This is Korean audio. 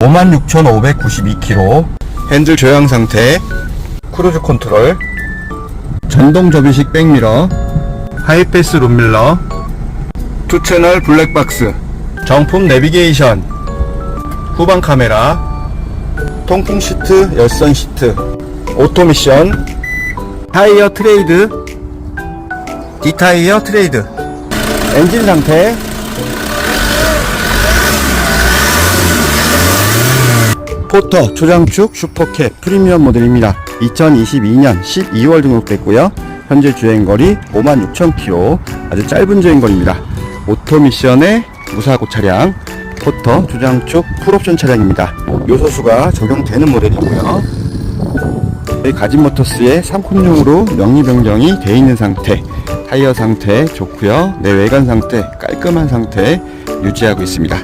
56,592km 핸들 조향 상태. 크루즈 컨트롤. 전동 접이식 백미러. 하이패스 룸밀러. 투 채널 블랙박스. 정품 내비게이션. 후방 카메라. 통풍 시트 열선 시트. 오토미션. 타이어 트레이드. 디타이어 트레이드. 엔진 상태 포터 초장축 슈퍼캡 프리미엄 모델입니다. 2022년 12월 등록됐고요. 현재 주행거리 56,000km 아주 짧은 주행거리입니다. 오토미션의 무사고 차량 포터 초장축 풀옵션 차량입니다. 요소수가 적용되는 모델이고요. 가진모터스의 3콘용으로 명리 변경이 되어 있는 상태 타이어 상태 좋고요 내 외관 상태 깔끔한 상태 유지하고 있습니다